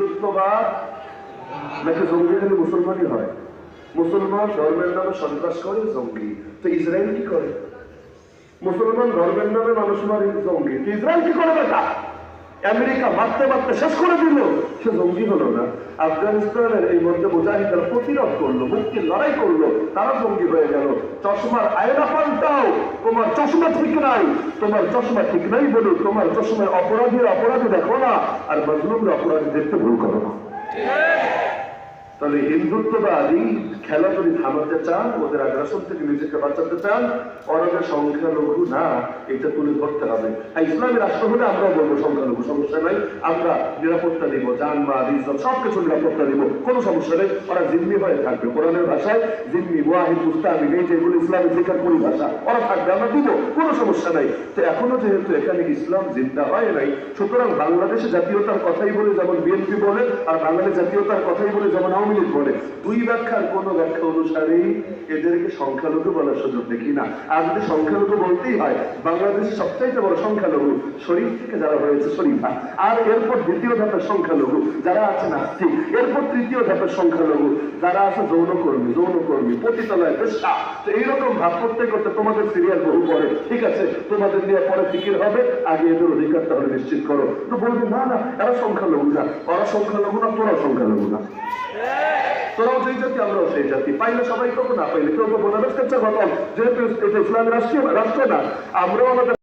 হিন্দুত্ববাদ নাকি জঙ্গি খালি মুসলমানই হয়? মুসলমান ধর্মের নামে সন্ত্রাস করে, জঙ্গি। তো ইসরায়েল কি করে? মুসলমান ধর্মের নামে মানুষ মারে, জঙ্গি। তো ইসরায়েল কি করে বেটা? আমেরিকা মারতে মারতে শেষ করে দিল। সে জঙ্গি হলো না। আফগানিস্তানের এই মধ্যে মুজাহিদরা প্রতিরোধ করল, মুক্তির লড়াই করল, তারা জঙ্গি হয়ে গেল। চশমার আয়না পাল্টাও, তোমার চশমা ঠিক নাই। তোমার চশমা ঠিক নাই বলো তোমার চশমায় অপরাধীর অপরাধী দেখো না, আর মজলুমের অপরাধী দেখতে ভুল করো না। তাহলে হিন্দুত্ববাদী খেলা যদি থামাতে চান, ওদের আগ্রাসন থেকে নিজেকে বাঁচাতে চান ওরা সংখ্যালঘু না, এটা তুলে ধরতে হবে। আর ইসলামী রাষ্ট্র হলে আমরা বলব সংখ্যালঘু, সমস্যা নাই। আমরা নিরাপত্তা দিব জানমাল ইজ্জত, সবকিছু নিরাপত্তা দিব, কোনো সমস্যা নেই। ওরা জিম্মি হয়ে থাকবে। কোরআনের ভাষায় জিম্মি ওয়াহিদ মুস্তাহিদ এই যেগুলো ইসলামী শিক্ষার পরিভাষা, ওরা থাকবে, আমরা দিব, কোনো সমস্যা নাই। তো এখনও যেহেতু এখানে ইসলাম জিন্দা হয় নাই, সুতরাং বাংলাদেশে জাতীয়তার কথাই বলে, যেমন বিএনপি বলে, আর বাঙালি জাতীয়তার কথাই বলে, যেমন আওয়ামী লীগ বলে, দুই ব্যাখ্যার কোন ব্যাখ্যা অনুসারেই এদেরকে সংখ্যালঘু বলার সুযোগ দেখি না? আর যদি সংখ্যালঘু বলতেই হয়, বাংলাদেশের সবচাইতে বড় সংখ্যালঘু শরীফ থেকে যারা হয়েছে শরীফা আর এরপর দ্বিতীয় ধাপের সংখ্যালঘু যারা আছে নাস্তিক এরপর তৃতীয় ধাপের সংখ্যালঘু যারা আছে যৌনকর্মী যৌনকর্মী, পতিতালয় পেশা তো এইরকম ভাব করতে করতে তোমাদের সিরিয়াল বহু পরে ঠিক আছে? তোমাদের নিয়ে পরে ফিকির হবে, আগে এদের অধিকার তাহলে নিশ্চিত করো। তো বলবে, না না, এরা সংখ্যালঘু না। ওরা সংখ্যালঘু না, তোরা সংখ্যালঘু না। যেই জাতি, আমরাও সেই জাতি। পাইলে সবাই তখন না পাইলে কেউ করছে গতম যেহেতু এটা ইসলামের রাষ্ট্র রাষ্ট্র না, আমরাও আমাদের